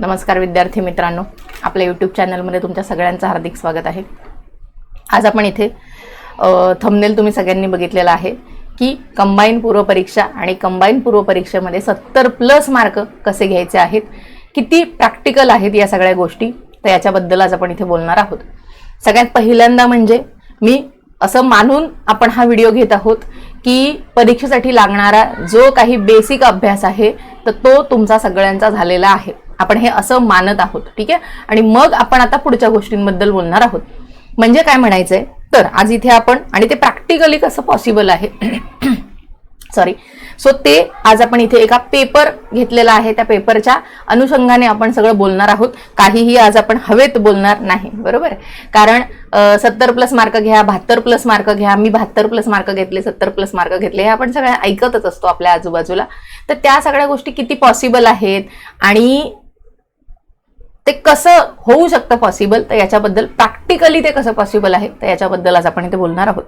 नमस्कार विद्यार्थी मित्रांनो. आपल्या यूट्यूब चॅनलमध्ये तुमच्या सगळ्यांचं हार्दिक स्वागत आहे. आज आपण इथे थंबनेल तुम्ही सगळ्यांनी बघितलेला आहे की कंबाईन पूर्वपरीक्षा आणि कंबाईन पूर्व परीक्षेमध्ये सत्तर प्लस मार्क कसे घ्यायचे आहेत किती प्रॅक्टिकल आहेत या सगळ्या गोष्टी तर याच्याबद्दल आज आपण इथे बोलणार आहोत. सगळ्यात पहिल्यांदा म्हणजे मी असं मानून आपण हा व्हिडिओ घेत आहोत की परीक्षेसाठी लागणारा जो काही बेसिक अभ्यास आहे तर तो तुमचा सगळ्यांचा झालेला आहे. आपण हे असं मानत आहोत ठीक आहे? आणि मग आपण आता पुढच्या गोष्टींबद्दल बोलणार आहोत. म्हणजे काय म्हणायचंय? तर आज इथे आपण आणि ते प्रॅक्टिकली कसं पॉसिबल आहे? सॉरी सो ते आज आपण इथे एका पेपर घेतलेला आहे. त्या पेपरच्या अनुषंगाने आपण सगळं बोलणार आहोत. काहीही आज आपण हवेत बोलणार नाही बरोबर? कारण सत्तर प्लस मार्क घ्या बहात्तर प्लस मार्क घ्या. मी बहात्तर प्लस मार्क घेतले सत्तर प्लस मार्क घेतले हे आपण सगळ्या ऐकतच असतो आपल्या आजूबाजूला. तर त्या सगळ्या गोष्टी किती पॉसिबल आहेत? आणि ते कसं होऊ शकतं पॉसिबल तर याच्याबद्दल प्रॅक्टिकली ते कसं पॉसिबल आहे? तर याच्याबद्दल आज आपण इथे बोलणार आहोत.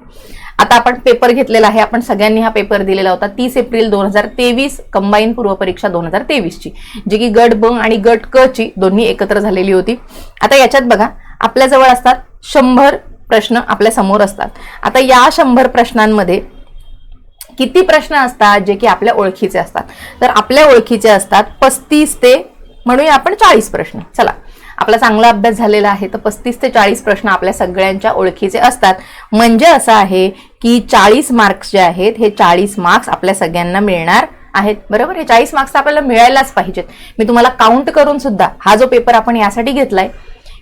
आता आपण पेपर घेतलेला आहे. आपण सगळ्यांनी हा पेपर दिलेला होता तीस एप्रिल दोन हजार तेवीस कंबाईन पूर्व परीक्षा दोन हजार तेवीसची जी की गट ब आणि गट क ची दोन्ही एकत्र झालेली होती. आता याच्यात बघा आपल्याजवळ असतात शंभर प्रश्न आपल्यासमोर असतात. आता या शंभर प्रश्नांमध्ये किती प्रश्न असतात जे की आपल्या ओळखीचे असतात? तर आपल्या ओळखीचे असतात पस्तीस ते म्हणूया आपण चाळीस प्रश्न. चला आपला चांगला अभ्यास झालेला आहे तर पस्तीस ते चाळीस प्रश्न आपल्या सगळ्यांच्या ओळखीचे असतात. म्हणजे असं आहे की चाळीस मार्क्स जे आहेत हे चाळीस मार्क्स आपल्या सगळ्यांना मिळणार आहेत. बरोबर? हे चाळीस मार्क्स आपल्याला मिळायलाच पाहिजेत. मी तुम्हाला काउंट करून सुद्धा हा जो पेपर आपण यासाठी घेतलाय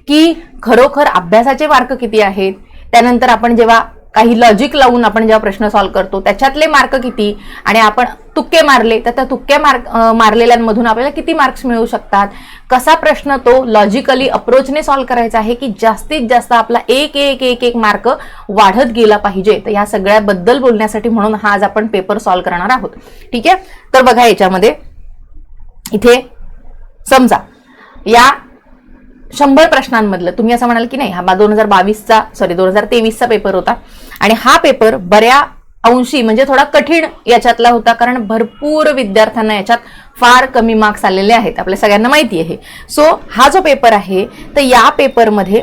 की खरोखर अभ्यासाचे मार्क किती आहेत त्यानंतर आपण जेव्हा काही लॉजिक लावून आपण जेव्हा प्रश्न सॉल्व्ह करतो त्याच्यातले मार्क किती? आणि आपण तुक्के मारले तर त्या तुक्के मार्क मारलेल्यांमधून आपल्याला किती मार्क्स मिळू शकतात? कसा प्रश्न तो लॉजिकली अप्रोचने सॉल्व्ह करायचा आहे की जास्तीत जास्त आपला एक एक एक एक मार्क वाढत गेला पाहिजे? तर या सगळ्याबद्दल बोलण्यासाठी म्हणून हा आज आपण पेपर सॉल्व्ह करणार आहोत. ठीक आहे? तर बघा याच्यामध्ये. इथे समजा या शंभर प्रश्नांमधलं तुम्ही असं म्हणाल की नाही हा दोन हजार बावीसचा सॉरी दोन हजार तेवीसचा पेपर होता. आणि हा पेपर बऱ्या अंशी म्हणजे थोडा कठीण याच्यातला होता कारण भरपूर विद्यार्थ्यांना याच्यात फार कमी मार्क्स आलेले आहेत. आपल्या सगळ्यांना माहिती आहे. सो हा जो पेपर आहे तर या पेपरमध्ये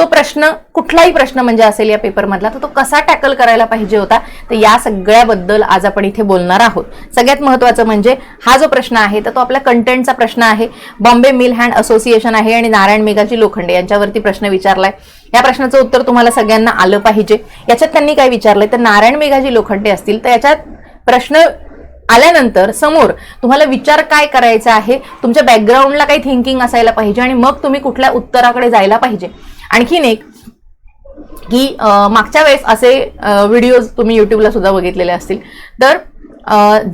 तो प्रश्न कुठलाही प्रश्न म्हणजे असेल या पेपरमधला तर तो कसा टॅकल करायला पाहिजे होता तर या सगळ्याबद्दल आज आपण इथे बोलणार आहोत. सगळ्यात महत्वाचं म्हणजे हा जो प्रश्न आहे तर तो आपल्या कंटेंटचा प्रश्न आहे. बॉम्बे मिल हँड असोसिएशन आहे आणि नारायण मेघाजी लोखंडे यांच्यावरती प्रश्न विचारलाय. या प्रश्नाचं उत्तर तुम्हाला सगळ्यांना आलं पाहिजे. याच्यात त्यांनी काय विचारलंय तर नारायण मेघाजी लोखंडे असतील तर याच्यात प्रश्न आल्यानंतर समोर तुम्हाला विचार काय करायचा आहे तुमच्या बॅकग्राऊंडला काही थिंकिंग असायला पाहिजे आणि मग तुम्ही कुठल्या उत्तराकडे जायला पाहिजे. आणखीन एक की मागच्या वेळेस असे व्हिडिओज तुम्ही युट्यूबला सुद्धा बघितलेले असतील. तर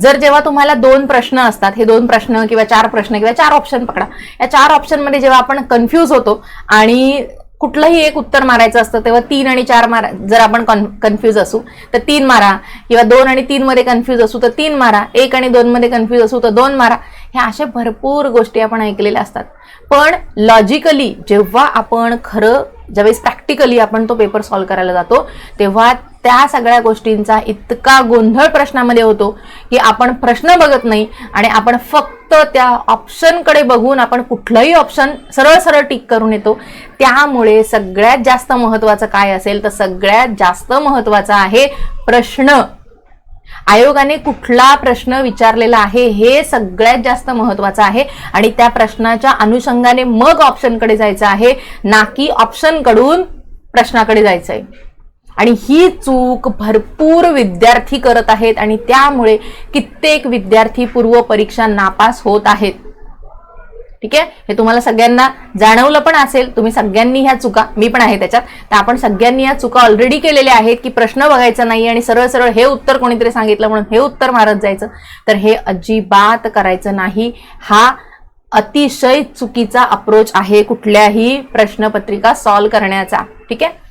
जर जेव्हा तुम्हाला दोन प्रश्न असतात हे दोन प्रश्न किंवा चार प्रश्न किंवा चार ऑप्शन पकडा. या चार ऑप्शनमध्ये जेव्हा आपण कन्फ्यूज होतो आणि कुठलंही एक उत्तर मारायचं असतं तेव्हा तीन आणि चार मारा जर आपण कन्फ्यूज असू तर तीन मारा. किंवा दोन आणि तीनमध्ये कन्फ्यूज असू तर तीन मारा. एक आणि दोनमध्ये कन्फ्यूज असू तर दोन मारा. ह्या अशा भरपूर गोष्टी आपण ऐकलेल्या असतात. पण लॉजिकली जेव्हा आपण खरं ज्यावेळेस प्रॅक्टिकली आपण तो पेपर सॉल्व्ह करायला जातो तेव्हा त्या सगळ्या गोष्टींचा इतका गोंधळ प्रश्नामध्ये होतो की आपण प्रश्न बघत नाही आणि आपण फक्त त्या ऑप्शनकडे बघून आपण कुठलंही ऑप्शन सरळ सरळ टिक करून येतो. त्यामुळे सगळ्यात जास्त महत्त्वाचं काय असेल तर सगळ्यात जास्त महत्त्वाचं आहे प्रश्न. आयोगाने कुठला प्रश्न विचारलेला आहे हे सगळ्यात जास्त महत्वाचं आहे. आणि त्या प्रश्नाच्या अनुषंगाने मग ऑप्शनकडे जायचं आहे. ना की ऑप्शनकडून प्रश्नाकडे जायचं आहे आणि ही चूक भरपूर विद्यार्थी करत आहेत आणि त्यामुळे कित्येक विद्यार्थी पूर्व परीक्षा नापास होत आहेत. ठीक आहे? हे तुम्हाला सगळ्यांना जाणवलं पण असेल. तुम्ही सगळ्यांनी ह्या चुका मी पण आहे त्याच्यात. तर आपण सगळ्यांनी ह्या चुका ऑलरेडी केलेल्या आहेत की प्रश्न बघायचा नाही आणि सरळ सरळ हे उत्तर कोणीतरी सांगितलं म्हणून हे उत्तर मारत जायचं. तर हे अजिबात करायचं नाही. हा अतिशय चुकीचा अप्रोच आहे कुठल्याही प्रश्नपत्रिका सॉल्व्ह करण्याचा. ठीक आहे?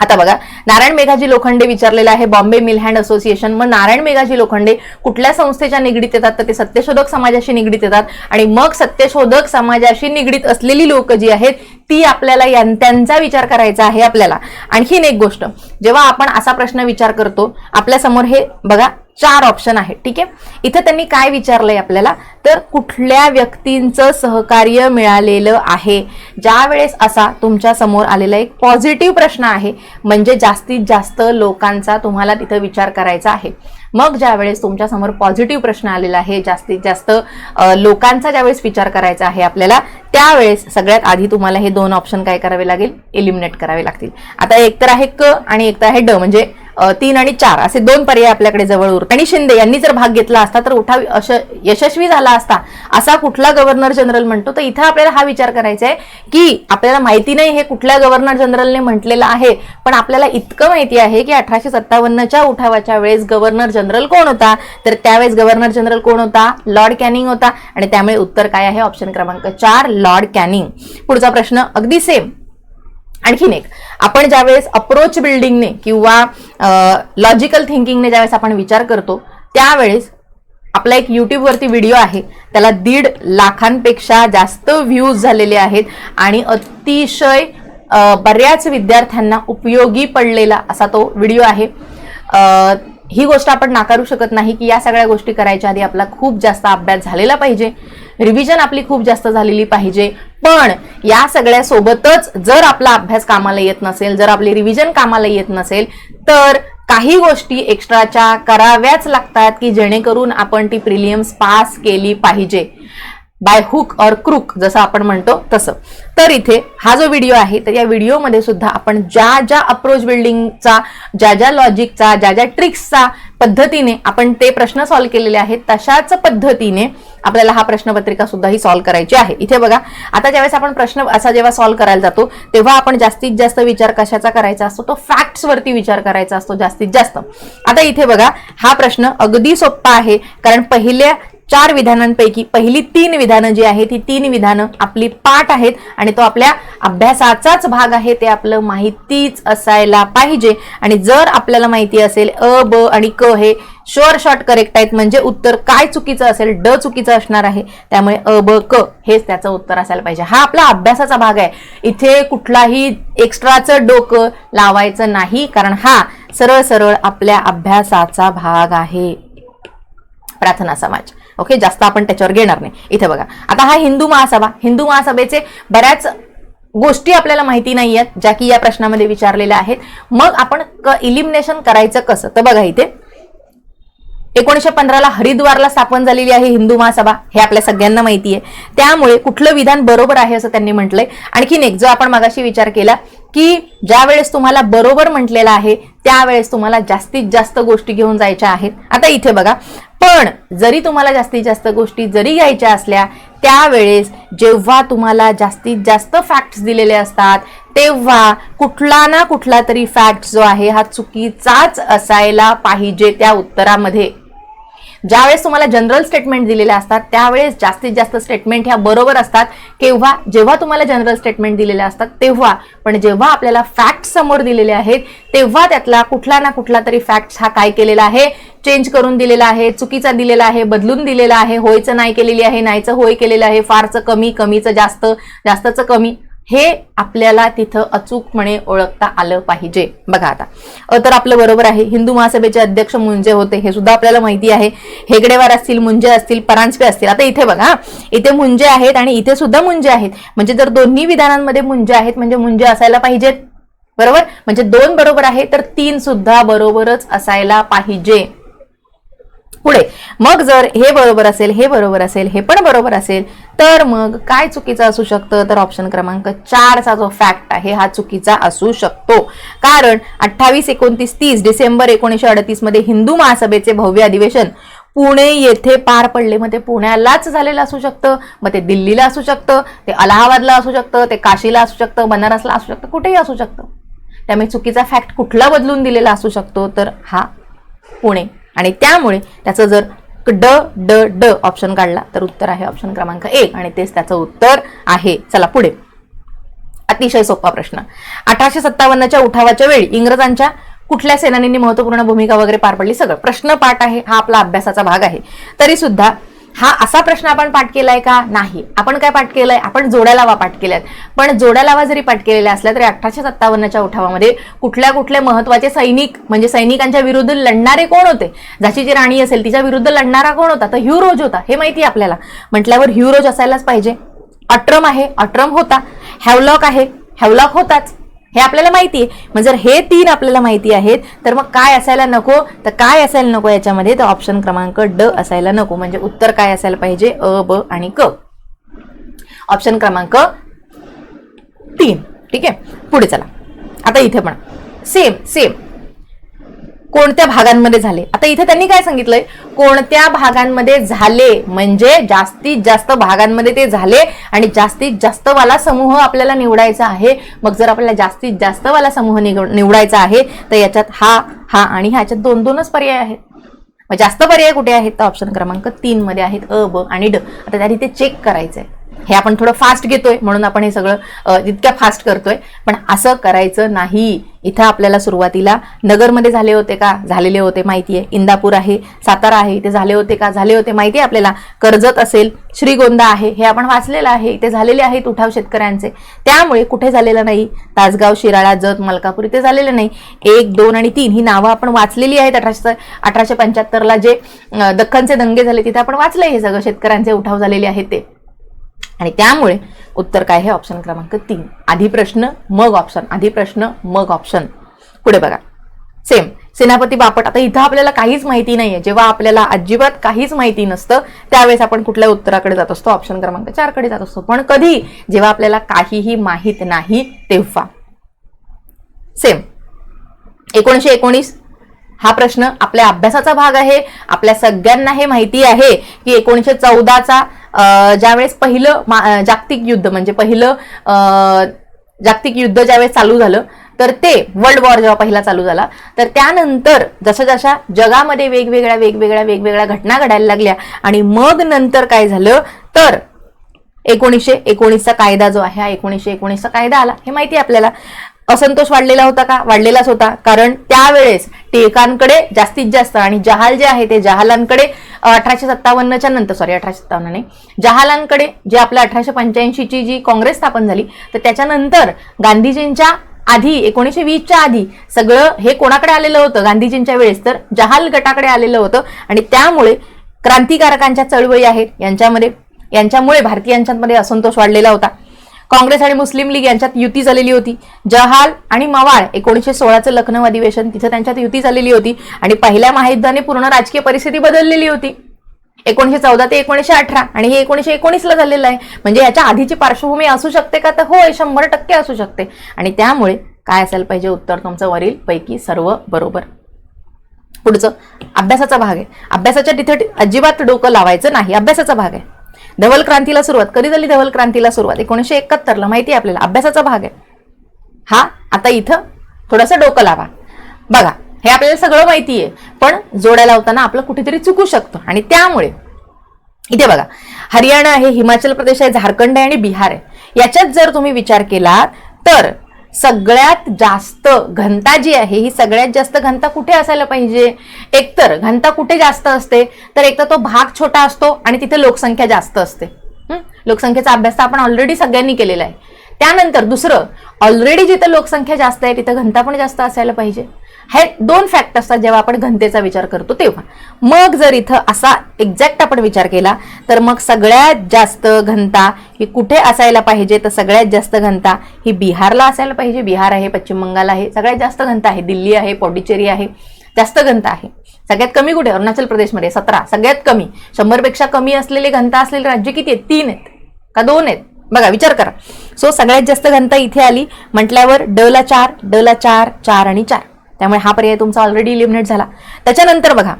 आता बघा नारायण मेघाजी लोखंडे विचारलेलं आहे बॉम्बे मिल हँड असोसिएशन. मग नारायण मेघाजी लोखंडे कुठल्या संस्थेच्या निगडीत येतात? तर ते सत्यशोधक समाजाशी निगडीत येतात. आणि मग सत्यशोधक समाजाशी निगडीत असलेली लोक जी आहेत ती आपल्याला त्यांचा विचार करायचा आहे आपल्याला. आणखीन एक गोष्ट जेव्हा आपण असा प्रश्न विचार करतो आपल्यासमोर हे बघा चार ऑप्शन आहे. ठीक आहे? इथं त्यांनी काय विचारलंय आपल्याला? तर कुठल्या व्यक्तींचं सहकार्य मिळालेलं आहे? ज्या वेळेस असा तुमच्यासमोर आलेला एक पॉझिटिव्ह प्रश्न आहे म्हणजे जास्तीत जास्त लोकांचा तुम्हाला तिथं विचार करायचा आहे. मग ज्या वेळेस तुमच्यासमोर पॉझिटिव्ह प्रश्न आलेला आहे जास्तीत जास्त लोकांचा ज्यावेळेस विचार करायचा आहे आपल्याला त्यावेळेस सगळ्यात आधी तुम्हाला हे दोन ऑप्शन काय करावे लागेल? एलिमिनेट करावे लागतील. आता एक तर आहे क आणि एक तर आहे ड म्हणजे तीन आणि चार असे दोन पर्याय आपल्याकडे जवळ उरतात. आणि शिंदे यांनी जर भाग घेतला असता तर उठाव अश यशस्वी झाला असता असा कुठला गव्हर्नर जनरल म्हणतो? तर इथं आपल्याला हा विचार करायचा आहे की आपल्याला माहिती नाही हे कुठल्या गव्हर्नर जनरलने म्हटलेलं आहे पण आपल्याला इतकं माहिती आहे की अठराशे सत्तावन्नच्या उठावाच्या वेळेस गव्हर्नर जनरल कोण होता? तर त्यावेळेस गव्हर्नर जनरल कोण होता? लॉर्ड कॅनिंग होता. आणि त्यामुळे उत्तर काय आहे? ऑप्शन क्रमांक चार लॉर्ड कॅनिंग पुढचा प्रश्न अगदी सेम आणखीन एक आपण ज्यावेळेस अप्रोच बिल्डिंगने किंवा लॉजिकल थिंकिंगने ज्यावेळेस आपण विचार करतो त्यावेळेस आपला एक यूट्यूबवरती व्हिडिओ आहे. त्याला दीड लाखांपेक्षा जास्त व्ह्यूज झालेले आहेत आणि अतिशय बऱ्याच विद्यार्थ्यांना उपयोगी पडलेला असा तो व्हिडिओ आहे. ही गोष्ट आपण नाकारू शकत नाही की या सगळ्या गोष्टी करायच्या आधी आपला खूप जास्त अभ्यास झालेला पाहिजे. रिव्हिजन आपली खूप जास्त झालेली पाहिजे. पण या सगळ्या सोबतच जर आपला अभ्यास कामाला येत नसेल जर आपले रिव्हिजन कामाला येत नसेल तर काही गोष्टी एक्स्ट्राच्या कराव्याच लागतात की जेणेकरून आपण ती प्रिलियम्स पास केली पाहिजे. बाय हुक और क्रुक जसं आपण म्हणतो तसं. तर इथे हा जो व्हिडिओ आहे तर या व्हिडिओमध्ये सुद्धा आपण ज्या ज्या अप्रोच बिल्डिंगचा ज्या ज्या लॉजिकचा ज्या ज्या ट्रिक्सचा पद्धतीने आपण ते प्रश्न सॉल्व्ह केलेले आहेत तशाच पद्धतीने आपल्याला हा प्रश्नपत्रिका सुद्धा ही सॉल्व्ह करायची आहे. इथे बघा आता ज्यावेळेस आपण प्रश्न असा जेव्हा सॉल्व्ह करायला जातो तेव्हा आपण जास्तीत जास्त विचार कशाचा करायचा असतो? तो फॅक्ट्सवरती विचार करायचा असतो जास्तीत जास्त. आता इथे बघा हा प्रश्न अगदी सोपा आहे कारण पहिल्या चार विधानांपैकी पहिली तीन विधानं जी आहेत ती तीन विधानं आपली पाठ आहेत आणि तो आपल्या अभ्यासाचाच भाग आहे. ते आपलं माहितीच असायला पाहिजे. आणि जर आपल्याला माहिती असेल अ ब आणि क हे शोअर शॉर्ट करेक्ट आहेत म्हणजे उत्तर काय चुकीचं असेल ड चुकीचं असणार आहे त्यामुळे अ ब क हेच त्याचं उत्तर असायला पाहिजे. हा आपला अभ्यासाचा भाग आहे. इथे कुठलाही एक्स्ट्राचं डोकं लावायचं नाही कारण हा सरळ सरळ आपल्या अभ्यासाचा भाग आहे. प्रार्थना समाज. ओके? जास्त आपण त्याच्यावर घेणार नाही. इथे बघा. आता हा हिंदू महासभा. हिंदू महासभेचे बऱ्याच गोष्टी आपल्याला माहिती नाही आहेत ज्या की या प्रश्नामध्ये विचारलेल्या आहेत. मग आपण इलिमिनेशन करायचं कसं? तर बघा इथे. एकोणीशे पंधराला हरिद्वारला स्थापन झालेली आहे हिंदू महासभा. हे आपल्या सगळ्यांना माहिती आहे. त्यामुळे कुठलं विधान बरोबर आहे असं त्यांनी म्हटलंय. आणखीन एक जो आपण मागाशी विचार केला की ज्या वेळेस तुम्हाला बरोबर म्हटलेलं आहे त्यावेळेस तुम्हाला जास्तीत जास्त गोष्टी घेऊन जायच्या आहेत. आता इथे बघा. पण जरी तुम्हाला जास्तीत जास्त गोष्टी जरी घ्यायच्या असल्या त्यावेळेस जेव्हा तुम्हाला जास्तीत जास्त फॅक्ट्स दिलेले असतात तेव्हा कुठला ना कुठला तरी फॅक्ट जो आहे हा चुकीचाच असायला पाहिजे त्या उत्तरामध्ये. ज्यावेळेस तुम्हाला जनरल स्टेटमेंट दिलेल्या असतात त्यावेळेस जास्तीत जास्त स्टेटमेंट ह्या बरोबर असतात. केव्हा जेव्हा तुम्हाला जनरल स्टेटमेंट दिलेल्या असतात तेव्हा. पण जेव्हा आपल्याला फॅक्ट समोर दिलेले आहेत तेव्हा त्यातला कुठला ना कुठला तरी फॅक्ट हा काय केलेला आहे चेंज करून दिलेला आहे चुकीचा दिलेला आहे बदलून दिलेला आहे होयचं नाही केलेली आहे नाहीचं होय केलेलं आहे फारचं कमी कमीचं जास्त जास्तचं कमी. हे आपल्याला तिथं अचूकपणे ओळखता आलं पाहिजे. बघा आता. तर आपलं बरोबर आहे. हिंदू महासभेचे अध्यक्ष मुंजे होते. हे सुद्धा आपल्याला माहिती आहे. हेगडेवार असतील मुंजे असतील परांजपे असतील. आता इथे बघा. इथे मुंजे आहेत आणि इथे सुद्धा मुंजे आहेत. म्हणजे जर दोन्ही विधानांमध्ये मुंजे आहेत म्हणजे मुंजे असायला पाहिजेत. बरोबर? म्हणजे दोन बरोबर आहे तर तीन सुद्धा बरोबरच असायला पाहिजे. पुढे. मग जर हे बरोबर असेल हे बरोबर असेल हे पण बरोबर असेल तर मग काय चुकीचं असू शकतं? तर ऑप्शन क्रमांक चारचा जो फॅक्ट आहे हा चुकीचा असू शकतो. कारण अठ्ठावीस एकोणतीस तीस डिसेंबर एकोणीसशे अडतीसमध्ये हिंदू महासभेचे भव्य अधिवेशन पुणे येथे पार पडले. मग ते पुण्यालाच झालेलं असू शकतं मग ते दिल्लीला असू शकतं ते अलाहाबादला असू शकतं ते काशीला असू शकतं बनारसला असू शकतं कुठेही असू शकतं. त्यामुळे चुकीचा फॅक्ट कुठला बदलून दिलेला असू शकतो? तर हा पुणे. आणि त्यामुळे त्याचं जर ड ड ड ऑप्शन काढला तर उत्तर आहे ऑप्शन क्रमांक एक. आणि तेच त्याचं उत्तर आहे. चला पुढे. अतिशय सोपा प्रश्न. अठराशे सत्तावन्नच्या उठावाच्या वेळी इंग्रजांच्या कुठल्या सेनानींनी महत्त्वपूर्ण भूमिका वगैरे पार पडली? सगळं. प्रश्न पाठ आहे. हा आपला अभ्यासाचा भाग आहे. तरी सुद्धा हा असा प्रश्न आपण पाठ केलाय का? नाही. आपण काय पाठ केलंय? आपण जोड्या लावा पाठ केल्यात. पण जोड्या लावा जरी पाठ केलेल्या असल्या तरी अठराशे सत्तावन्नच्या उठावामध्ये कुठल्या कुठले महत्त्वाचे सैनिक म्हणजे सैनिकांच्या विरुद्ध लढणारे कोण होते? झाशीची राणी असेल तिच्या विरुद्ध लढणारा कोण होता? तर ह्युरोज होता हे माहिती आपल्याला. म्हटल्यावर ह्युरोज असायलाच पाहिजे. अट्रम आहे अट्रम होता. हॅवलॉक आहे हॅवलॉक होताच. हे आपल्याला माहिती आहे. मग जर हे तीन आपल्याला माहिती आहेत तर मग काय असायला नको? तर काय असायला नको याच्यामध्ये? तर ऑप्शन क्रमांक ड असायला नको. म्हणजे उत्तर काय असायला पाहिजे? अ ब आणि क. ऑप्शन क्रमांक तीन. ठीक आहे? पुढे चला. आता इथे पण. सेम सेम कोणत्या भागांमध्ये झाले? आता इथे त्यांनी काय सांगितलंय? कोणत्या भागांमध्ये झाले म्हणजे जास्तीत जास्त भागांमध्ये ते झाले आणि जास्तीत जास्त वाला समूह आपल्याला निवडायचा आहे. मग जर आपल्याला जास्तीत जास्त वाला समूह निवडायचा आहे तर याच्यात हा हा आणि ह्याच्यात दोन दोनच पर्याय आहेत. मग जास्त पर्याय कुठे आहेत? तर ऑप्शन क्रमांक तीन मध्ये आहेत अ ब आणि ड. आता त्या ते चेक करायचंय. हे आपण थोडं फास्ट घेतोय म्हणून आपण हे सगळं जितक्या इतक्या फास्ट करतोय. पण असं करायचं नाही. इथं आपल्याला सुरुवातीला नगरमध्ये झाले होते का? झालेले होते माहिती आहे इंदापूर आहे सातारा आहे इथे झाले होते का? झाले होते माहिती आहे आपल्याला. कर्जत असेल श्रीगोंदा आहे हे आपण वाचलेलं आहे. इथे झालेले आहेत उठाव शेतकऱ्यांचे. त्यामुळे कुठे झालेलं नाही? तासगाव शिराळा जत मलकापूर इथे झालेलं नाही. एक दोन आणि तीन ही नावं आपण वाचलेली आहेत. अठराशे अठराशे पंच्याहत्तरला जे दख्खनचे दंगे झाले तिथे आपण वाचलंय हे सगळं. शेतकऱ्यांचे उठाव झालेले आहेत ते. आणि त्यामुळे उत्तर काय हे ऑप्शन क्रमांक तीन. आधी प्रश्न मग ऑप्शन आधी प्रश्न मग ऑप्शन पुढे बघा. सेम सेनापती बापट आता इथं आपल्याला काहीच माहिती नाहीये. जेव्हा आपल्याला अजिबात काहीच माहिती नसतं त्यावेळेस आपण कुठल्या उत्तराकडे जात असतो? ऑप्शन क्रमांक चारकडे जात असतो. पण कधी? जेव्हा आपल्याला काहीही माहीत नाही तेव्हा. सेम एकोणीशे एकोणीस हा प्रश्न आपल्या अभ्यासाचा भाग आहे. आपल्या सगळ्यांना हे माहिती आहे की एकोणीसशे चौदाचा ज्यावेळेस पहिलं जागतिक युद्ध म्हणजे पहिलं जागतिक युद्ध ज्यावेळेस चालू झालं तर ते वर्ल्ड वॉर जेव्हा पहिला चालू झाला तर त्यानंतर जशा जशा जगामध्ये वेगवेगळ्या वेगवेगळ्या वेगवेगळ्या घटना घडायला लागल्या आणि मग नंतर काय झालं तर एकोणीसशे एकोणीसचा कायदा जो आहे हा एकोणीसशे एकोणीसचा कायदा आला. हे माहिती आहे आपल्याला. असंतोष वाढलेला होता का? वाढलेलाच होता. कारण त्यावेळेस टिळकांकडे जास्तीत जास्त आणि जहाल जे आहे ते जहालांकडे अठराशे सत्तावन्नच्या नंतर सॉरी अठराशे सत्तावन्न नाही. जहालांकडे जे आपल्या अठराशे पंच्याऐंशीची जी काँग्रेस स्थापन झाली तर त्याच्यानंतर गांधीजींच्या आधी एकोणीसशे वीसच्या आधी सगळं हे कोणाकडे आलेलं होतं? गांधीजींच्या वेळेस तर जहाल गटाकडे आलेलं होतं. आणि त्यामुळे क्रांतिकारकांच्या चळवळी आहेत. यांच्यामध्ये यांच्यामुळे भारतीयांच्यामध्ये असंतोष वाढलेला होता. काँग्रेस आणि मुस्लिम लीग यांच्यात युती झालेली होती. जहाल आणि मवाळ एकोणीसशे सोळाचं लखनौ अधिवेशन तिथं त्यांच्यात युती झालेली होती आणि पहिल्या महायुद्धाने पूर्ण राजकीय परिस्थिती बदललेली होती. एकोणीशे चौदा ते एकोणीशे अठरा आणि हे एकोणीशे एकोणीसला झालेलं आहे. म्हणजे याच्या आधीची पार्श्वभूमी असू शकते का? तर होय शंभर टक्के असू शकते. आणि त्यामुळे काय असायला पाहिजे? उत्तर तुमचं वरील पैकी सर्व बरोबर. पुढचं अभ्यासाचा भाग आहे. अभ्यासाच्या तिथे अजिबात डोकं लावायचं नाही. अभ्यासाचा भाग आहे. धवल क्रांतीला सुरुवात कधी झाली धवल क्रांतीला सुरुवात. एकोणीसशे एकाहत्तरला माहिती आहे आपल्याला? अभ्यासाचा भाग आहे. हा आता इथं थोडंसं डोकं लावा. बघा हे आपल्याला सगळं माहिती आहे पण जोड्या लावताना आपलं कुठेतरी चुकू शकतं. आणि त्यामुळे इथे बघा हरियाणा आहे हिमाचल प्रदेश आहे झारखंड आहे आणि बिहार आहे. याच्यात जर तुम्ही विचार केला तर सगळ्यात जास्त घनता जी आहे ही सगळ्यात जास्त घनता कुठे असायला पाहिजे? एकतर घनता कुठे जास्त असते तर एकतर तो भाग छोटा असतो आणि तिथे लोकसंख्या जास्त असते. लोकसंख्येचा अभ्यास तर आपण ऑलरेडी सगळ्यांनी केलेला आहे. त्यानंतर दुसरं ऑलरेडी जिथं लोकसंख्या जास्त आहे तिथं घनता पण जास्त असायला पाहिजे. हे दोन फॅक्ट असतात जेव्हा आपण घनतेचा विचार करतो तेव्हा. मग जर इथं असा एक्झॅक्ट आपण विचार केला तर मग सगळ्यात जास्त घनता ही कुठे असायला पाहिजे? तर सगळ्यात जास्त घनता ही बिहारला असायला पाहिजे. बिहार आहे पश्चिम बंगाल आहे सगळ्यात जास्त घनता आहे. दिल्ली आहे पॉडिचेरी आहे. जास्त घनता आहे. सगळ्यात कमी कुठे? अरुणाचल प्रदेशमध्ये सतरा. सगळ्यात कमी. शंभरपेक्षा कमी असलेले घनता असलेले राज्य किती आहेत? तीन आहेत. का दोन आहेत? बघा विचार करा. सो सगळ्यात जास्त घनता इथे आली. म्हटल्यावर ड ला चार ड ला चार चार आणि चार. त्यामुळे हा पर्याय तुमचा ऑलरेडी इलिमिनेट झाला. त्याच्यानंतर बघा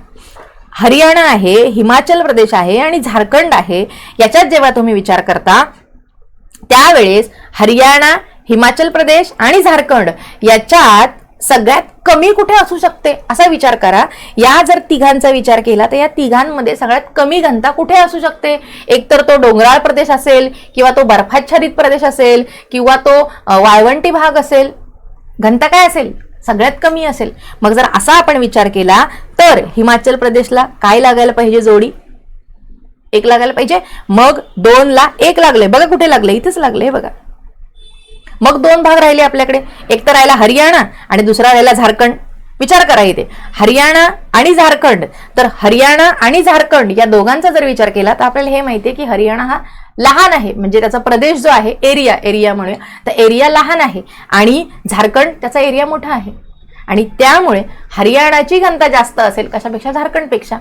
हरियाणा आहे हिमाचल प्रदेश आहे आणि झारखंड आहे याच्यात जेव्हा तुम्ही विचार करता त्यावेळेस हरियाणा हिमाचल प्रदेश आणि झारखंड याच्यात सगळ्यात कमी कुठे असू शकते? असा विचार करा. या जर तिघांचा विचार केला तर या तिघांमध्ये सगळ्यात कमी घनता कुठे असू शकते? एकतर तो डोंगराळ प्रदेश असेल किंवा तो बर्फाच्छादित प्रदेश असेल किंवा तो वाळवंटी भाग असेल. घनता काय असेल? सगळ्यात कमी असेल. मग जर असा आपण विचार केला तर हिमाचल प्रदेशला काय लागायला पाहिजे जोडी? एक लागायला पाहिजे. मग दोनला एक लागले बघा कुठे लागले इथेच लागले बघा. मग दोन भाग राहिले आपल्याकडे. एक तर राहिला हरियाणा आणि दुसरा राहिला झारखंड. विचार करा इथे. हरियाणा आणि झारखंड. तर हरियाणा आणि झारखंड या दोघांचा जर विचार केला तर आपल्याला हे माहितीये की हरियाणा हा लहान आहे. म्हणजे त्याचा प्रदेश जो आहे एरिया एरिया म्हणूया. तर एरिया लहान आहे आणि झारखंड त्याचा एरिया मोठा आहे. आणि त्यामुळे हरियाणाची घनता जास्त असेल कशापेक्षा? झारखंडपेक्षा.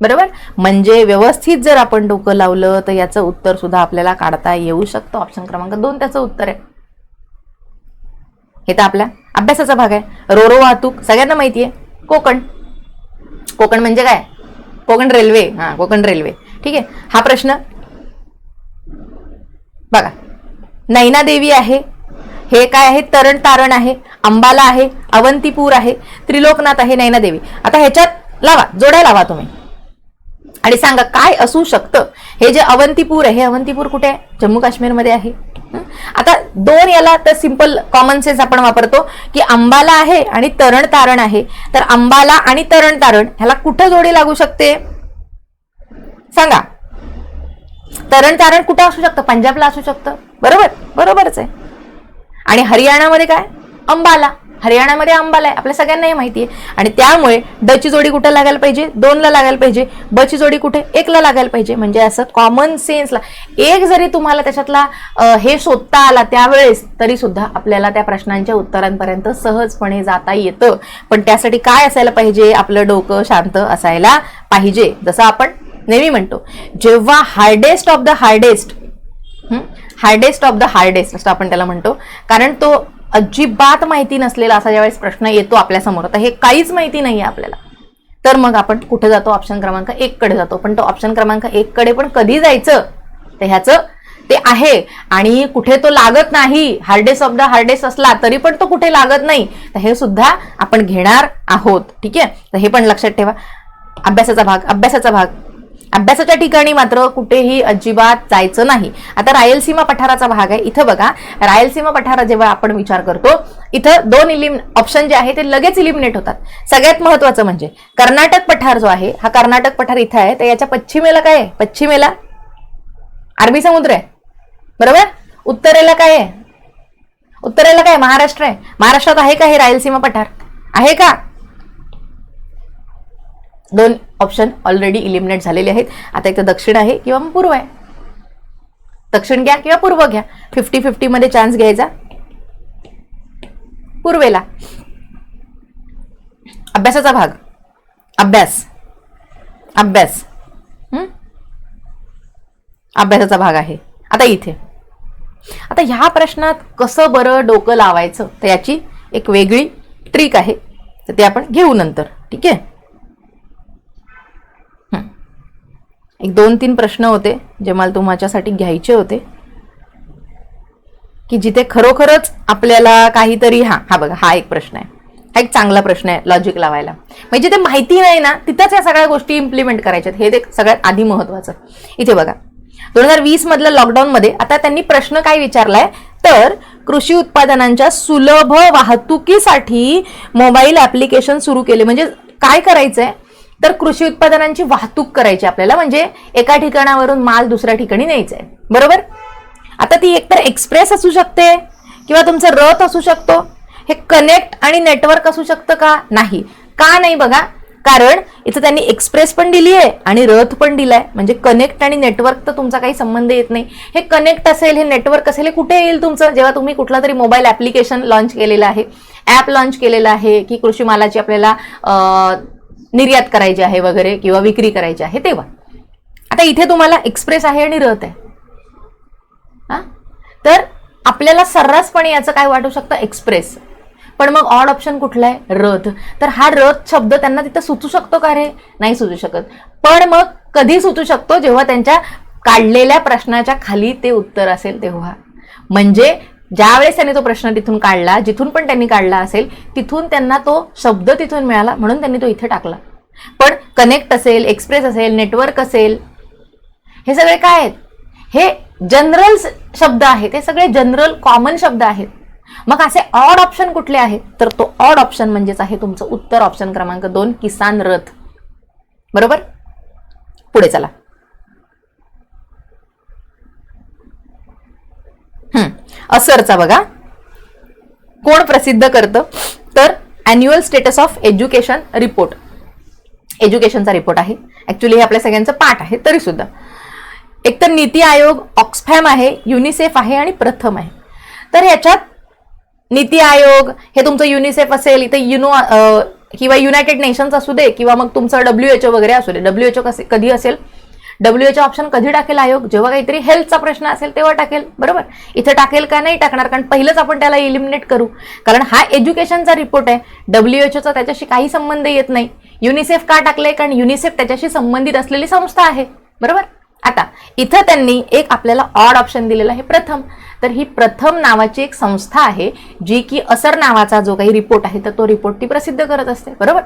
बरोबर? म्हणजे व्यवस्थित जर आपण डोकं लावलं तर याचं उत्तर सुद्धा आपल्याला काढता येऊ शकतं. ऑप्शन क्रमांक दोन त्याचं उत्तर आहे. हे तर आपल्या अभ्यासाचा भाग आहे. रोरो वाहतूक सगळ्यांना माहिती आहे कोकण. कोकण म्हणजे काय? कोकण रेल्वे. हां कोकण रेल्वे. ठीक आहे? हा प्रश्न. बघा. नैना देवी आहे. हे काय आहे? तरण तारण आहे. अंबाला आहे. अवंतीपूर आहे. त्रिलोकनाथ आहे नैना देवी. आता ह्याच्यात लावा. जोड्या लावा तुम्ही. आणि सांगा काय असू शकतं? हे जे अवंतीपूर आहे हे अवंतीपूर कुठे आहे? जम्मू काश्मीरमध्ये आहे. आता दोन याला तर सिंपल कॉमन सेन्स आपण वापरतो की अंबाला आहे आणि तरण तारण आहे. तर अंबाला आणि तरण तारण ह्याला कुठं जोडी लागू शकते? सांगा. तरण तारण कुठं असू शकतं? पंजाबला असू शकतं. बरोबर? बरोबरच आहे. आणि हरियाणामध्ये काय? अंबाला. हरियाणामध्ये अंबाला आहे आपल्या सगळ्यांनाही माहिती आहे. आणि त्यामुळे ड ची जोडी कुठे लागायला पाहिजे? दोनला लागायला पाहिजे. ब ची जोडी कुठे? एकला लागायला पाहिजे. म्हणजे असं कॉमन सेन्सला एक जरी तुम्हाला त्याच्यातला हे शोधता आला त्यावेळेस तरी सुद्धा आपल्याला त्या प्रश्नांच्या उत्तरांपर्यंत सहजपणे जाता येतं. पण त्यासाठी काय असायला पाहिजे? आपलं डोकं शांत असायला पाहिजे. जसं आपण नेहमी म्हणतो जेव्हा hardest of the hardest hardest of the hardest असं आपण त्याला म्हणतो. कारण तो अजिबात माहिती नसलेला असा ज्यावेळेस प्रश्न येतो आपल्यासमोर तर हे काहीच माहिती नाही आहे आपल्याला. तर मग आपण कुठे जातो? ऑप्शन क्रमांक एक कडे जातो. पण तो ऑप्शन क्रमांक एक कडे पण कधी जायचं? तर ह्याचं ते आहे. आणि कुठे तो लागत नाही हार्डेस्ट ऑफ द हार्डेस्ट असला तरी पण तो कुठे लागत नाही. तर हे सुद्धा आपण घेणार आहोत. ठीक आहे? तर हे पण लक्षात ठेवा. अभ्यासाचा भाग अभ्यासाचा भाग. अभ्यासाच्या ठिकाणी मात्र कुठेही अजिबात जायचं नाही. आता रायलसीमा पठाराचा भाग आहे. इथं बघा रायलसीमा पठारा जेव्हा आपण विचार करतो इथं दोन इलिम ऑप्शन जे आहे ते लगेच इलिमिनेट होतात. सगळ्यात महत्वाचं म्हणजे कर्नाटक पठार जो आहे हा कर्नाटक पठार इथं आहे तर याच्या पश्चिमेला काय आहे? पश्चिमेला अरबी समुद्र आहे. बरोबर? उत्तरेला काय आहे? उत्तरेला काय महाराष्ट्र आहे. महाराष्ट्रात आहे का हे रायलसीमा पठार? आहे का? दोन ऑप्शन ऑलरेडी इलिमिनेट झालेले आहेत. आता एक तर दक्षिण आहे किंवा मग पूर्व आहे. दक्षिण घ्या किंवा पूर्व घ्या. फिफ्टी फिफ्टीमध्ये चान्स घ्यायचा. पूर्वेला. अभ्यासाचा भाग. अभ्यास. अभ्यास. अभ्यासाचा भाग आहे. आता इथे. आता ह्या प्रश्नात कसं बरं डोकं लावायचं? तर याची एक वेगळी ट्रिक आहे. तर ते आपण घेऊ नंतर. ठीक आहे हं. एक दोन तीन प्रश्न होते जे मला तुमच्यासाठी घ्यायचे होते. की जिथे खरोखरच आपल्याला काहीतरी हा हा बघा हा एक प्रश्न आहे. हा एक चांगला प्रश्न आहे लॉजिक लावायला. म्हणजे जिथे माहिती नाही ना तिथंच या सगळ्या गोष्टी इम्प्लिमेंट करायच्यात. हे ते सगळ्यात आधी महत्वाचं. इथे बघा. दोन हजार वीस मधल्या लॉकडाऊनमध्ये आता त्यांनी प्रश्न काय विचारलाय? तर कृषी उत्पादनांच्या सुलभ वाहतुकीसाठी मोबाईल ऍप्लिकेशन सुरू केले. म्हणजे काय करायचंय? तर कृषी उत्पादनांची वाहतूक करायची आपल्याला म्हणजे एका ठिकाणावरून माल दुसऱ्या ठिकाणी न्यायचा आहे. बरोबर? आता ती एकतर एक्सप्रेस असू शकते किंवा तुमचं रथ असू शकतो. हे कनेक्ट आणि नेटवर्क असू शकतं का? नाही. का नाही बघा? कारण इथं त्यांनी एक्सप्रेस पण दिली आहे आणि रथ पण दिलाय. म्हणजे कनेक्ट आणि नेटवर्क तर तुमचा काही संबंध येत नाही. हे कनेक्ट असेल हे नेटवर्क असेल हे कुठे येईल तुमचं? जेव्हा तुम्ही कुठला तरी मोबाईल ऍप्लिकेशन लॉन्च केलेलं आहे ॲप लॉन्च केलेलं आहे की कृषी मालाची आपल्याला निर्यात करायची आहे वगैरे किंवा विक्री करायची आहे तेव्हा. आता इथे तुम्हाला एक्सप्रेस आहे आणि रथ आहे. हा? तर आपल्याला सर्रासपणे याचं काय वाटू शकतं? एक्सप्रेस पण मग ऑड ऑप्शन कुठला आहे? रथ. तर हा रथ शब्द त्यांना तिथं सुचू शकतो का रे? नाही सुचू शकत. पण मग कधी सुचू शकतो? जेव्हा त्यांच्या काढलेल्या प्रश्नाच्या खाली ते उत्तर असेल तेव्हा. म्हणजे ज्यावेळेस त्यांनी तो प्रश्न तिथून काढला जिथून पण त्यांनी काढला असेल तिथून त्यांना तो शब्द तिथून मिळाला म्हणून त्यांनी तो इथे टाकला. पण कनेक्ट असेल एक्सप्रेस असेल नेटवर्क असेल हे सगळे काय आहेत? हे जनरल शब्द आहेत. हे सगळे जनरल कॉमन शब्द आहेत. मग असे ऑड ऑप्शन कुठले आहेत? तर तो ऑड ऑप्शन म्हणजेच आहे तुमचं उत्तर ऑप्शन क्रमांक दोन किसान रथ. बरोबर? पुढे चला. असरचा बघा. कोण प्रसिद्ध करतं? तर annual status of education report एज्युकेशनचा report आहे. ॲक्च्युली हे आपल्या सगळ्यांचं पाठ आहे तरी सुद्धा एक तर नीती आयोग ऑक्सफॅम आहे युनिसेफ आहे आणि प्रथम आहे. तर ह्याच्यात नीती आयोग हे तुमचं युनिसेफ असेल इथे युनो किंवा युनायटेड नेशन्स असू दे किंवा मग तुमचं डब्ल्यू एच ओ वगैरे असू दे. डब्ल्यू एच ओ कसे कधी असेल? डब्ल्यू एच ऑप्शन कधी टाकेल आयोग? जेव्हा काहीतरी हेल्थचा प्रश्न असेल तेव्हा टाकेल. बरोबर? इथं टाकेल का नाही टाकणार? कारण पहिलंच आपण त्याला इलिमिनेट करू. कारण हा एज्युकेशनचा रिपोर्ट आहे. डब्ल्यू एच ओचा त्याच्याशी काही संबंध येत नाही. युनिसेफ का टाकलंय? कारण युनिसेफ त्याच्याशी संबंधित असलेली संस्था आहे. बरोबर? आता इथं त्यांनी एक आपल्याला ऑड ऑप्शन दिलेला आहे. प्रथम. तर ही प्रथम नावाची एक संस्था आहे जी की असर नावाचा जो काही रिपोर्ट आहे तर तो रिपोर्ट ती प्रसिद्ध करत असते. बरोबर?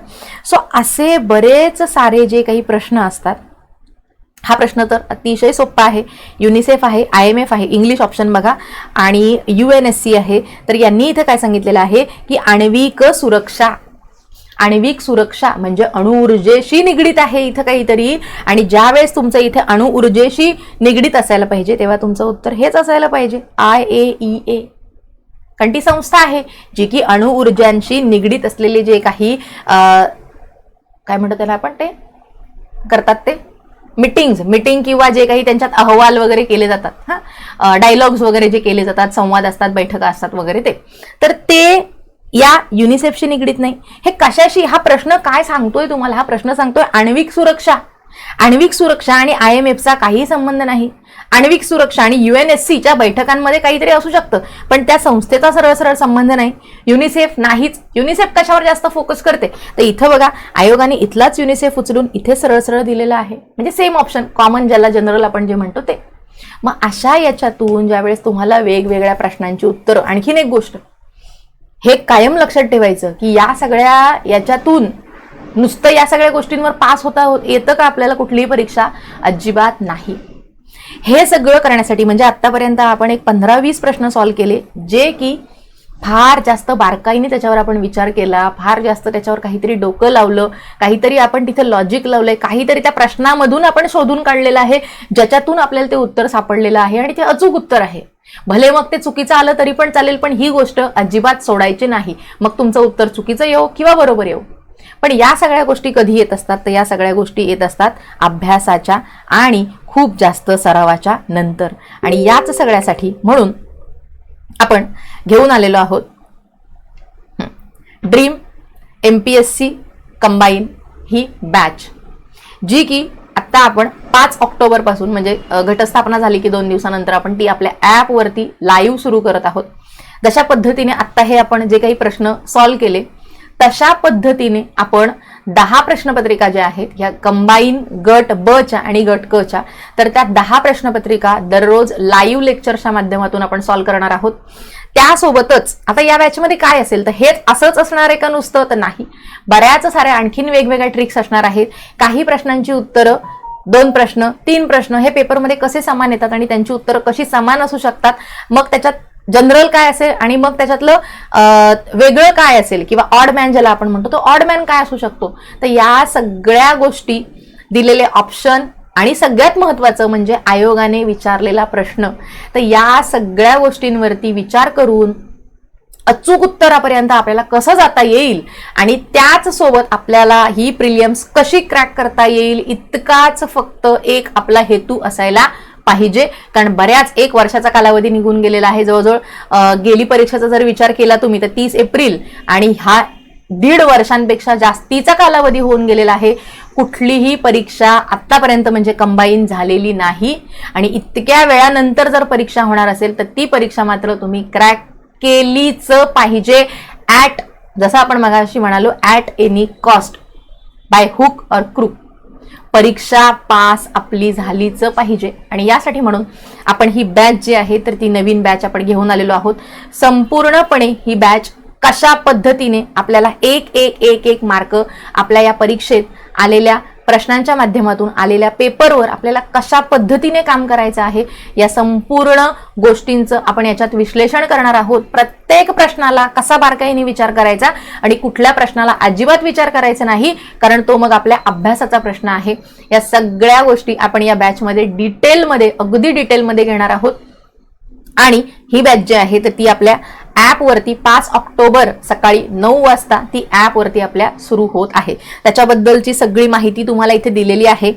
सो असे बरेच सारे जे काही प्रश्न असतात हा प्रश्न तर अतिशय सोपा आहे. युनिसेफ आहे आय एम एफ आहे इंग्लिश ऑप्शन बघा. आणि यू एन एस सी आहे. तर यांनी इथं काय सांगितलेलं आहे की आण्विक सुरक्षा आण्विक सुरक्षा म्हणजे अणुऊर्जेशी निगडीत आहे इथं काहीतरी. आणि ज्या वेळेस तुमचं इथे अणुऊर्जेशी निगडीत असायला पाहिजे तेव्हा तुमचं उत्तर हेच असायला पाहिजे. आय ए ई ए कारण ती संस्था आहे जी की अणुऊर्जांशी निगडीत असलेले जे काही काय म्हणतो त्याला आपण ते? करतात ते? मिटिंग्स मिटिंग किंवा जे काही त्यांच्यात अहवाल वगैरे केले जातात हा? डायलॉग्स वगैरे जे केले जातात संवाद असतात बैठका असतात वगैरे ते. तर ते या युनिसेफशी निगडीत नाही. हे कशाशी? हा प्रश्न काय सांगतोय तुम्हाला? हा प्रश्न सांगतोय आण्विक सुरक्षा. आण्विक सुरक्षा आणि आय एम एफचा काही संबंध नाही. आण्विक सुरक्षा आणि युएनएससीच्या बैठकांमध्ये काहीतरी असू शकतं पण त्या संस्थेचा सरळ सरळ संबंध नाही. युनिसेफ नाहीच. युनिसेफ कशावर जास्त फोकस करते? तर इथं बघा आयोगाने इथलाच युनिसेफ उचलून इथे सरळ सरळ दिलेलं आहे. म्हणजे सेम ऑप्शन कॉमन ज्याला जनरल आपण जे म्हणतो ते. मग अशा याच्यातून ज्यावेळेस तुम्हाला वेगवेगळ्या प्रश्नांची उत्तरं आणखीन एक गोष्ट. हे कायम लक्षात ठेवायचं की या सगळ्या याच्यातून नुसतं या सगळ्या गोष्टींवर पास होता येतं का आपल्याला कुठलीही परीक्षा? अजिबात नाही. हे सगळं करण्यासाठी म्हणजे आतापर्यंत आपण एक पंधरा वीस प्रश्न सॉल्व्ह केले जे की फार जास्त बारकाईने त्याच्यावर आपण विचार केला फार जास्त त्याच्यावर काहीतरी डोकं लावलं काहीतरी आपण तिथे लॉजिक लावलंय काहीतरी त्या प्रश्नामधून आपण शोधून काढलेलं आहे ज्याच्यातून आपल्याला ते उत्तर सापडलेलं आहे आणि ते अचूक उत्तर आहे. भले मग ते चुकीचं आलं तरी पण चालेल पण ही गोष्ट अजिबात सोडायची नाही. मग तुमचं उत्तर चुकीचं येऊ किंवा बरोबर येऊ पण या सगळ्या गोष्टी कधी येत असतात? तर या सगळ्या गोष्टी येत असतात अभ्यासाच्या आणि खूप जास्त सरावाच्या नंतर. आणि याच सगळ्यासाठी म्हणून आपण घेऊन आलेलो आहोत. Dream M P S C combine ही बॅच जी की आत्ता आपण पाच ऑक्टोबरपासून म्हणजे घटस्थापना झाली की दोन दिवसानंतर आपण ती आपल्या ॲपवरती लाईव्ह सुरू करत आहोत. जशा पद्धतीने आत्ता हे आपण जे काही प्रश्न सॉल्व्ह केले तशा पद्धतीने आपण दहा प्रश्नपत्रिका ज्या आहेत ह्या कंबाईन गट ब च्या आणि गट क च्या तर त्या दहा प्रश्नपत्रिका दररोज लाईव्ह लेक्चरच्या माध्यमातून आपण सॉल्व्ह करणार आहोत. त्यासोबतच आता या बॅचमध्ये काय असेल तर हेच असंच असणार आहे का नुसतं? तर नाही. बऱ्याच साऱ्या आणखीन वेगवेगळ्या ट्रिक्स असणार आहेत. काही प्रश्नांची उत्तरं दोन प्रश्न तीन प्रश्न हे पेपरमध्ये कसे समान येतात आणि त्यांची उत्तरं कशी समान असू शकतात? मग त्याच्यात जनरल काय असेल आणि मग त्याच्यातलं वेगळं काय असेल किंवा ऑड मॅन ज्याला आपण म्हणतो तो ऑड मॅन काय असू शकतो? तर या सगळ्या गोष्टी दिलेले ऑप्शन आणि सगळ्यात महत्त्वाचं म्हणजे आयोगाने विचारलेला प्रश्न. तर या सगळ्या गोष्टींवरती विचार करून अचूक उत्तरापर्यंत आपल्याला कसं जाता येईल आणि त्याच सोबत आपल्याला ही प्रिलियम्स कशी क्रॅक करता येईल इतकाच फक्त एक आपला हेतू असायला पाहिजे. कारण बऱ्याच एक वर्षाचा कालावधी निघून गेलेला आहे. जवळजवळ गेली परीक्षेचा जर विचार केला तुम्ही तर तीस एप्रिल आणि हा दीड वर्षांपेक्षा जास्तीचा कालावधी होऊन गेलेला आहे. कुठलीही परीक्षा आत्तापर्यंत म्हणजे कंबाईन झालेली नाही. आणि इतक्या वेळानंतर जर परीक्षा होणार असेल तर ती परीक्षा मात्र तुम्ही क्रॅक केलीच पाहिजे. ॲट जसं आपण मगाशी म्हणालो at any cost by hook or crook. परीक्षा पास आपली झालीच पाहिजे. आणि यासाठी म्हणून आपण ही बॅच जी आहे तर ती नवीन बॅच आपण घेऊन आलेलो आहोत. संपूर्णपणे ही बॅच कशा पद्धतीने आपल्याला एक एक एक एक मार्क आपल्या या परीक्षेत आलेल्या प्रश्नांच्या माध्यमातून आलेल्या पेपरवर आपल्याला कशा पद्धतीने काम करायचं आहे या संपूर्ण गोष्टींचं आपण याच्यात विश्लेषण करणार आहोत. प्रत्येक प्रश्नाला कसा बारकाईने विचार करायचा आणि कुठल्या प्रश्नाला अजिबात विचार करायचा नाही कारण तो मग आपल्या अभ्यासाचा प्रश्न आहे. या सगळ्या गोष्टी आपण या बॅचमध्ये डिटेलमध्ये अगदी डिटेलमध्ये घेणार आहोत. आणि ही बॅच जी आहे तर ती आपल्या ॲपवरती पाच ऑक्टोबर सकाळी नऊ वाजता ती ॲपवरती आपल्या सुरू होत आहे. त्याच्याबद्दलची सगळी माहिती तुम्हाला इथे दिलेली आहे.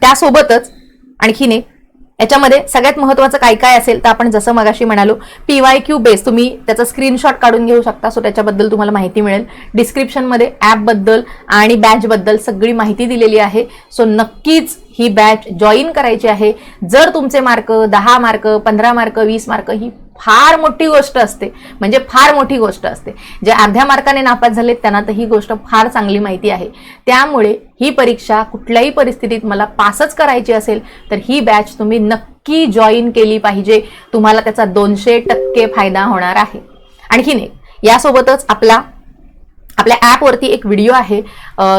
त्यासोबतच आणखीन एक याच्यामध्ये सगळ्यात महत्त्वाचं काय काय असेल तर आपण जसं मगाशी म्हणालो पी वाय क्यू बेस तुम्ही त्याचा स्क्रीनशॉट काढून घेऊ शकता. सो त्याच्याबद्दल तुम्हाला माहिती मिळेल. डिस्क्रिप्शनमध्ये ॲपबद्दल आणि बॅचबद्दल सगळी माहिती दिलेली आहे. सो नक्कीच ही बॅच जॉईन करायची आहे. जर तुमचे मार्क दहा मार्क पंधरा मार्क वीस मार्क ही फार मोठी गोष्ट असते. म्हणजे फार मोठी गोष्ट असते. जे अर्ध्या मार्काने नापास झाले त्यांना तर ही गोष्ट फार चांगली माहिती आहे. त्यामुळे ही परीक्षा कुठल्याही परिस्थितीत मला पासच करायची असेल तर ही बॅच तुम्ही नक्की जॉईन केली पाहिजे. तुम्हाला त्याचा दोनशे टक्के फायदा होणार आहे. आणखीन एक यासोबतच आपला आपल्या ॲपवरती एक व्हिडिओ आहे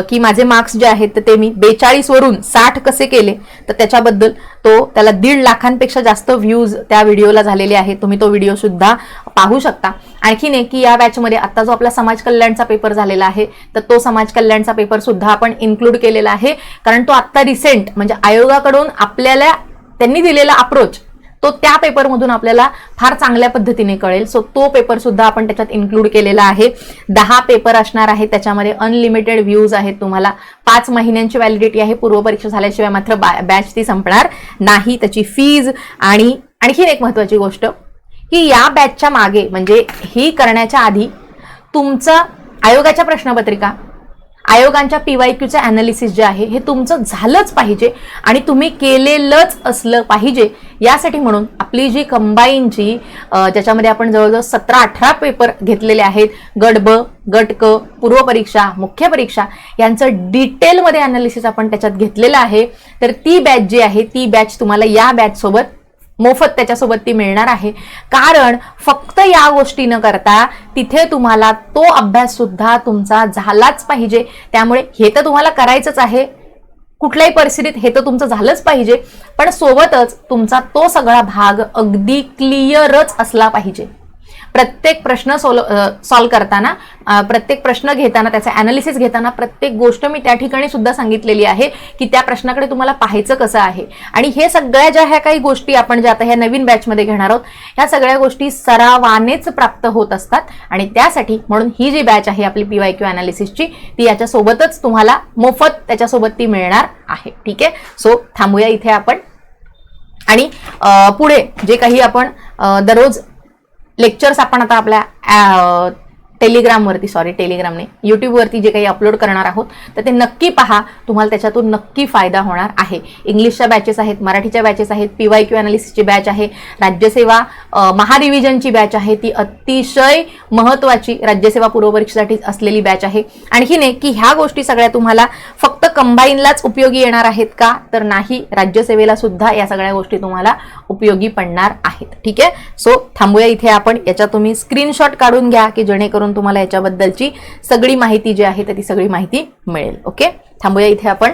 की माझे मार्क्स जे आहेत तर ते मी बेचाळीसवरून साठ कसे केले तर त्याच्याबद्दल तो त्याला दीड लाखांपेक्षा जास्त व्ह्यूज त्या व्हिडिओला झालेले आहेत. तुम्ही तो व्हिडिओसुद्धा पाहू शकता. आणखीन एक की या बॅचमध्ये आता जो आपला समाज कल्याणचा पेपर झालेला आहे तर तो समाज कल्याणचा पेपरसुद्धा आपण इन्क्लूड केलेला आहे. कारण तो आत्ता रिसेंट म्हणजे आयोगाकडून आपल्याला त्यांनी दिलेला अप्रोच तो त्या पेपरमधून आपल्याला फार चांगल्या पद्धतीने कळेल. सो तो पेपर सुद्धा आपण त्याच्यात इन्क्लूड केलेला आहे. दहा पेपर असणार आहे त्याच्यामध्ये अनलिमिटेड व्ह्यूज आहेत तुम्हाला. पाच महिन्यांची व्हॅलिडिटी आहे पूर्व परीक्षा झाल्याशिवाय मात्र बॅच ती संपणार नाही. त्याची फीज आणि आणखीन एक महत्वाची गोष्ट की या बॅचच्या मागे म्हणजे ही करण्याच्या आधी तुमचं आयोगाच्या प्रश्नपत्रिका आयोगांच्या पीवायक्यूचं अनालिसिस जे आहे हे तुमचं झालंच पाहिजे आणि तुम्ही केलेलंच असलं पाहिजे. यासाठी म्हणून आपली जी कंबाईनची ज्याच्यामध्ये आपण जवळजवळ सतरा अठरा पेपर घेतलेले आहेत गट ब गट क पूर्व परीक्षा मुख्य परीक्षा यांचं डिटेलमध्ये अनालिसिस आपण त्याच्यात घेतलेलं आहे. तर ती बॅच जी आहे ती बॅच तुम्हाला या बॅचसोबत मोफत त्याच्यासोबत ती मिळणार आहे. कारण फक्त या गोष्टी न करता तिथे तुम्हाला तो अभ्यास सुद्धा तुमचा झालाच पाहिजे. त्यामुळे हे तर तुम्हाला करायचंच आहे. कुठल्याही परिस्थितीत हे तर तुमचं झालंच पाहिजे. पण सोबतच तुमचा तो सगळा भाग अगदी क्लिअरच असला पाहिजे. प्रत्येक प्रश्न सोल सॉल्व करताना प्रत्येक प्रश्न घेताना त्याचा अनालिसिस घेताना प्रत्येक गोष्ट मी त्या ठिकाणी सुद्धा सांगितलेली आहे की त्या प्रश्नाकडे तुम्हाला पाहायचं कसं आहे. आणि हे सगळ्या ज्या ह्या काही गोष्टी आपण ज्या आता ह्या नवीन बॅचमध्ये घेणार आहोत ह्या सगळ्या गोष्टी सरावानेच प्राप्त होत असतात. आणि त्यासाठी म्हणून ही जी बॅच आहे आपली पी वाय क्यू अनालिसिसची ती याच्यासोबतच तुम्हाला मोफत त्याच्यासोबत ती मिळणार आहे. ठीक आहे? सो थांबूया इथे आपण. आणि पुढे जे काही आपण दररोज लेक्चर्स आपण आता आपल्या टेलिग्रामवरती सॉरी टेलिग्रामने यूट्यूबवरती जे काही अपलोड करणार आहोत तर ते नक्की पहा. तुम्हाला त्याच्यातून नक्की फायदा होणार आहे. इंग्लिशच्या बॅचेस आहेत मराठीच्या बॅचेस आहेत पी वाय क्यू अनालिसिसची बॅच आहे राज्यसेवा महारिव्हिजनची बॅच आहे ती अतिशय महत्त्वाची राज्यसेवा पूर्वपरीक्षेसाठी असलेली बॅच आहे. आणखीन एक की ह्या गोष्टी सगळ्या तुम्हाला फक्त कंबाईनलाच उपयोगी येणार आहेत का? तर नाही राज्यसेवेला सुद्धा या सगळ्या गोष्टी तुम्हाला उपयोगी पडणार आहेत. ठीक आहे? सो थांबूया इथे आपण. याच्या तुम्ही स्क्रीनशॉट काढून घ्या की जेणेकरून तुम्हाला याच्याबद्दलची सगळी माहिती जी आहे तर ती सगळी माहिती मिळेल. ओके थांबूया इथे आपण.